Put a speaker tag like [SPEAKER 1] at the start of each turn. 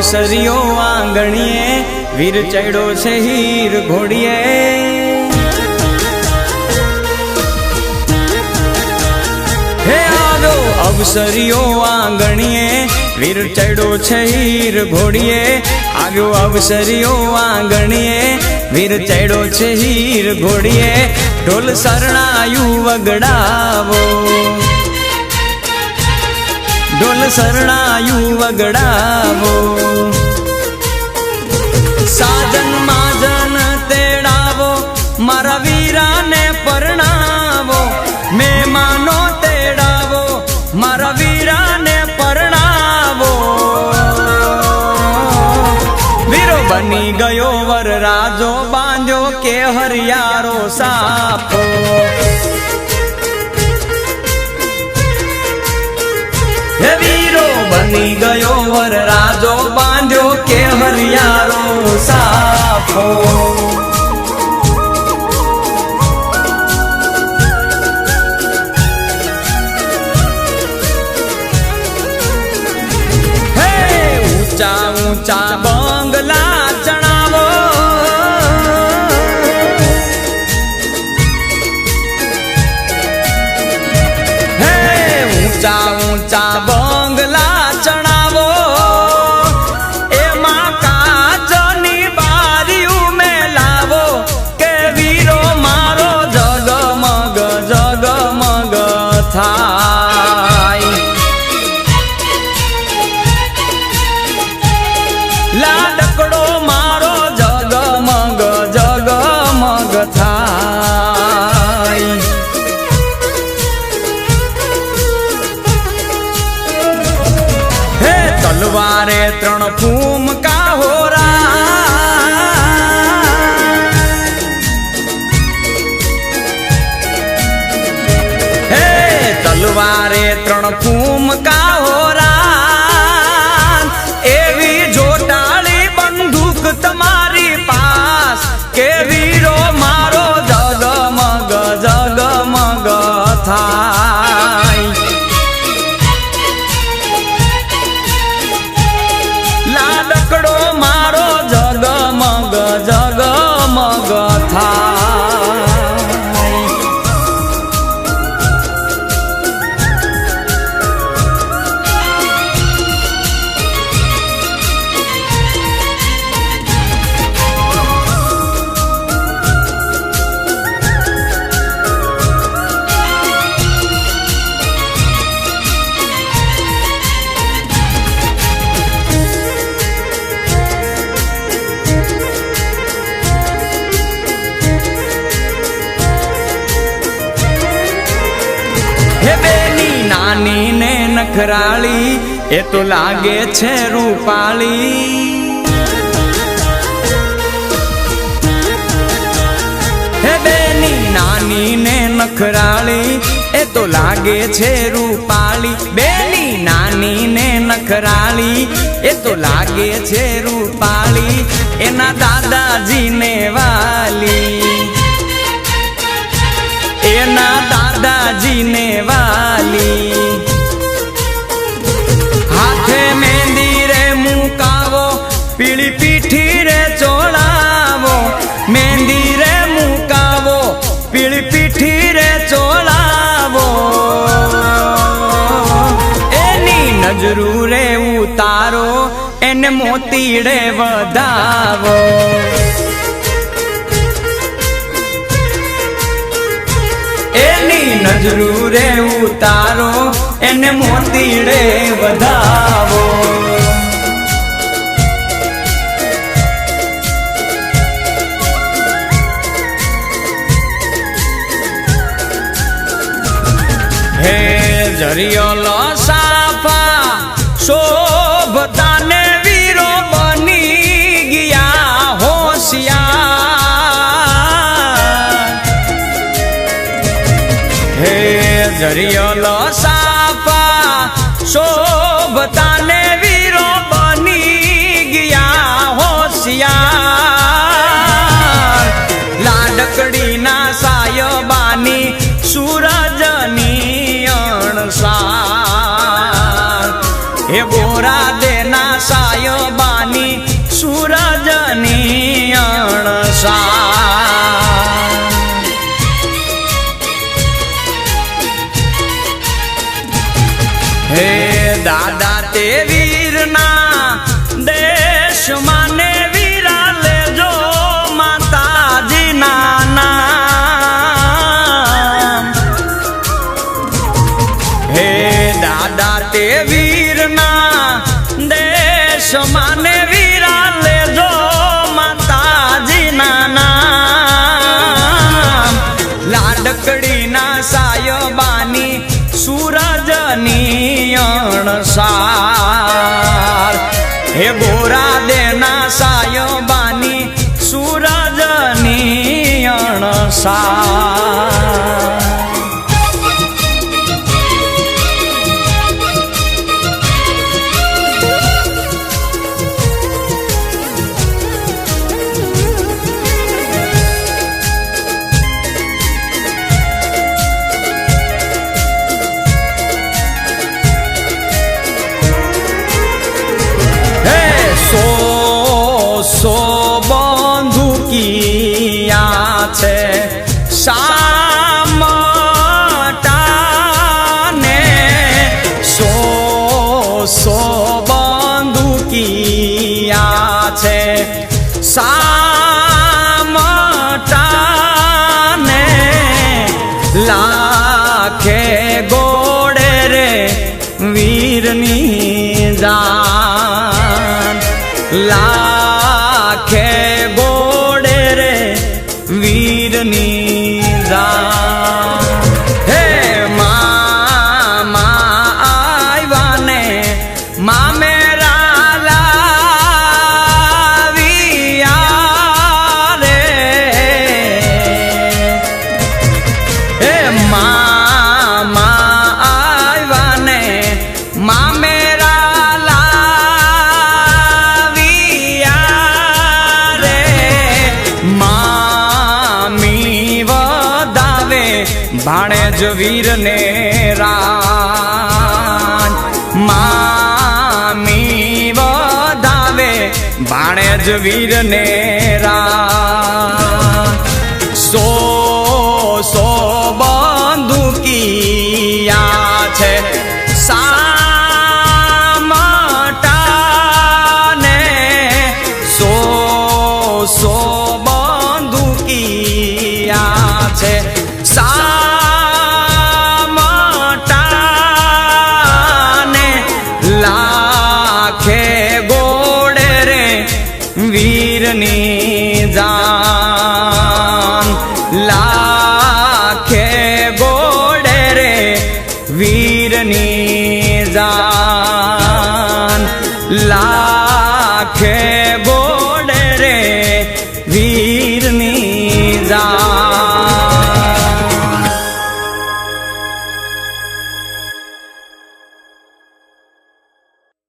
[SPEAKER 1] અવસરીઓ આંગણીએ, વીર ચડ્યો છે હીર ઘોડીએ. અવસરીઓ આંગણીએ, વીર ચડ્યો છે હીર ઘોડીએ. આવ્યો અવસરીઓ આંગણીએ, વીર ચડ્યો છે હીર ઘોડીએ. ઢોલ સરણાયું વગડાવો. ઢોલ શરણાયું વગડાવો. સાજન માજન તેડાવો, મારા વીરાને પરણાવો. મેમાનો તેડાવો, મારા વીરાને પરણાવો. વીરો બની ગયો વર રાજો બાંધ્યો કે હરિયારો સાપો. બની ગયો વર રાજો બાંધ્યો કે હરિયારો સાફો. તલવારે ત્રણ ફૂમ કાહોરા હે તલવારે ત્રણ ફૂમ ને નખરાળી એ તો લાગે છે રૂપાળી. નાની ને નખરાળી, એ તો લાગે છે રૂપાળી. બેની નાની ને નખરાળી, એ તો લાગે છે રૂપાળી. એના દાદાજીને વાલી. એના દાદાજીને વાલી નજરું રે ઉતારો એને મોતીડે વધાવો. એની નજરું ઉતારો એને મોતીડે વધાવો. હે જરિયો શોભતાને વીરો બની ગયા હોશિયાર. હે જરિયો સાફા શોભતાને લાડકડીના સાયબાની સૂરજની અણસાર હે ગોરા દેના સાયબાની સૂરજની અણસાર લાખે ગોડે રે વીરની રા જ વીરને રાજ મામી વધાવે ભાણે જ વીરને जा